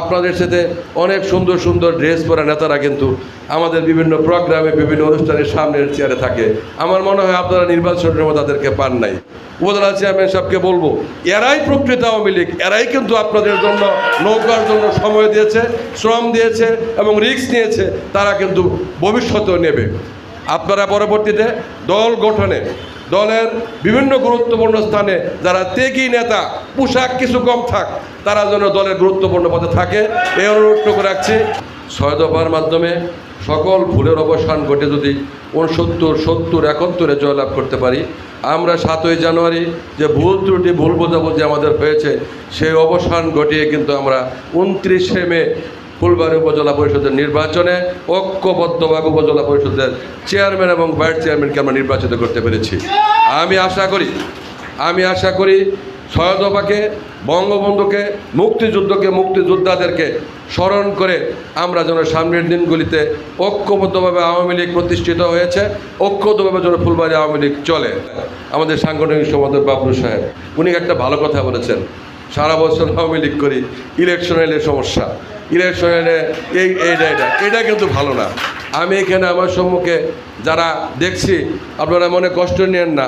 আপনাদের সাথে অনেক সুন্দর সুন্দর ড্রেস পরা নেতারা কিন্তু আমাদের বিভিন্ন প্রোগ্রামে, বিভিন্ন অনুষ্ঠানের সামনের চেয়ারে থাকে। আমার মনে হয় আপনারা নির্বাচনের সময় তাদেরকে পান নাই। উপজেলা চেয়ারম্যান সাহেবকে বলব, এরাই প্রকৃত আওয়ামী লীগ, এরাই কিন্তু আপনাদের জন্য নৌকার জন্য সময় দিয়েছে, শ্রম দিয়েছে এবং রিস্ক নিয়েছে, তারা কিন্তু ভবিষ্যতেও নেবে। আপনারা পরবর্তীতে দল গঠনে দলের বিভিন্ন গুরুত্বপূর্ণ স্থানে যারা ত্যাগী নেতা, পোশাক কিছু কম থাক, তারা যেন দলের গুরুত্বপূর্ণ পদে থাকে। এই অনুরোধটুকু রাখছি। ছয় দফার মাধ্যমে সকল ভুলের অবসান ঘটে যদি উনসত্তর, সত্তর, একাত্তরে জয়লাভ করতে পারি। আমরা সাতই জানুয়ারি যে ভুল ত্রুটি, ভুল বোঝাবুঝি আমাদের হয়েছে, সেই অবসান ঘটিয়ে কিন্তু আমরা উনত্রিশে মে ফুলবাড়ি উপজেলা পরিষদের নির্বাচনে ঐক্যবদ্ধভাবে উপজেলা পরিষদের চেয়ারম্যান এবং ভাইস চেয়ারম্যানকে আমরা নির্বাচিত করতে পেরেছি। আমি আশা করি, আমি আশা করি সয়দবাকে বঙ্গবন্ধুকে, মুক্তিযুদ্ধকে, মুক্তিযোদ্ধাদেরকে স্মরণ করে আমরা যেন সামনের দিনগুলিতে ঐক্যবদ্ধভাবে আওয়ামী লীগ প্রতিষ্ঠিত হয়েছে, ঐক্যবদ্ধভাবে যেন ফুলবাড়ি আওয়ামী লীগ চলে। আমাদের সাংগঠনিক সম্পাদক বাবলু সাহেব, উনি একটা ভালো কথা বলেছেন। সারা বছর আওয়ামী লীগ করি, ইলেকশন এলে সমস্যা। ইলেকশন এই এইটা এটা এটা কিন্তু ভালো না। আমি এখানে আমার সম্মুখে যারা দেখছি, আপনারা মনে কষ্ট নেন না।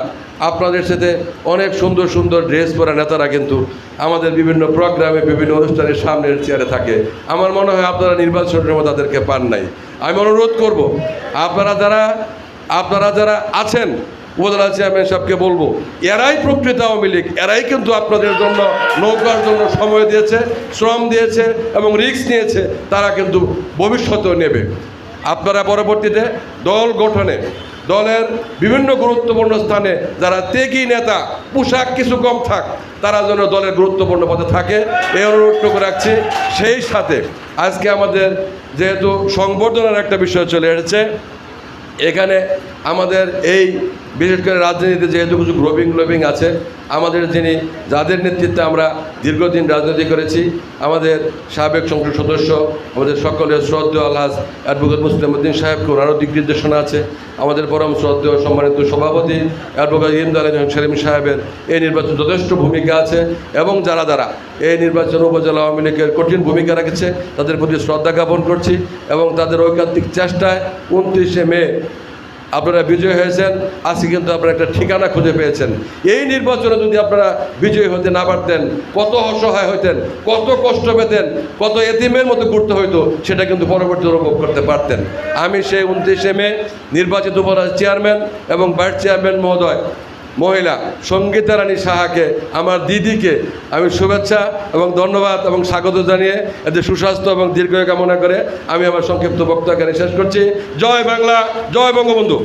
আপনাদের সাথে অনেক সুন্দর সুন্দর ড্রেস পরা নেতারা কিন্তু আমাদের বিভিন্ন প্রোগ্রামে, বিভিন্ন অনুষ্ঠানের সামনের চেয়ারে থাকে। আমার মনে হয় আপনারা নির্বাচনের সময় তাদেরকে পান নাই। আমি অনুরোধ করব, আপনারা যারা আপনারা যারা আছেন উপজেলা চেয়ারম্যান সাহেবকে বলব। এরাই প্রকৃত আওয়ামী লীগ, এরাই কিন্তু আপনাদের জন্য নৌকার জন্য সময় দিয়েছে, শ্রম দিয়েছে এবং রিস্ক নিয়েছে, তারা কিন্তু ভবিষ্যতেও নেবে। আপনারা পরবর্তীতে দল গঠনে, দলের বিভিন্ন গুরুত্বপূর্ণ স্থানে যারা ত্যাগী নেতা, পোশাক কিছু কম থাক, তারা যেন দলের গুরুত্বপূর্ণ পদে থাকে, এই অনুরোধটুকু রাখছি। সেই সাথে আজকে আমাদের যেহেতু সংবর্ধনার একটা বিষয় চলে এসেছে, এখানে আমাদের এই বিশেষ করে রাজনীতিতে যেহেতু কিছু গ্লোবিং গ্লোবিং আছে, আমাদের যিনি, যাদের নেতৃত্বে আমরা দীর্ঘদিন রাজনীতি করেছি, আমাদের সাবেক সংসদ সদস্য, আমাদের সকলের শ্রদ্ধেয় আলহাজ অ্যাডভোকেট মুসলিম উদ্দিন সাহেবকে ওনারও দিক নির্দেশনা আছে, আমাদের পরম শ্রদ্ধেয় সম্মানিত সভাপতি অ্যাডভোকেট ইমদাল সেলিম সাহেবের এই নির্বাচন যথেষ্ট ভূমিকা আছে, এবং যারা যারা এই নির্বাচন উপজেলা আওয়ামী লীগের কঠিন ভূমিকা রেখেছে, তাদের প্রতি শ্রদ্ধা জ্ঞাপন করছি, এবং তাদের ঐকান্তিক চেষ্টায় উনত্রিশে মে আপনারা বিজয় হয়েছেন, আজকে কিন্তু আপনারা একটা ঠিকানা খুঁজে পেয়েছেন। এই নির্বাচনে যদি আপনারা বিজয়ী হতে না পারতেন, কত অসহায় হইতেন কত কষ্ট পেতেন, কত এতিমের মতো ঘুরতে হইতো, সেটা কিন্তু পরবর্তী অনুভব করতে পারতেন। আমি সেই উনত্রিশে মে নির্বাচিত উপরাজ চেয়ারম্যান এবং ভাইস চেয়ারম্যান মহোদয় মহিলা সঙ্গীতা রানী সাহাকে, আমার দিদিকে আমি শুভেচ্ছা এবং ধন্যবাদ এবং স্বাগত জানিয়ে এদের সুস্বাস্থ্য এবং দীর্ঘ কামনা করে আমি আমার সংক্ষিপ্ত বক্তব্য শেষ করছি। জয় বাংলা, জয় বঙ্গবন্ধু।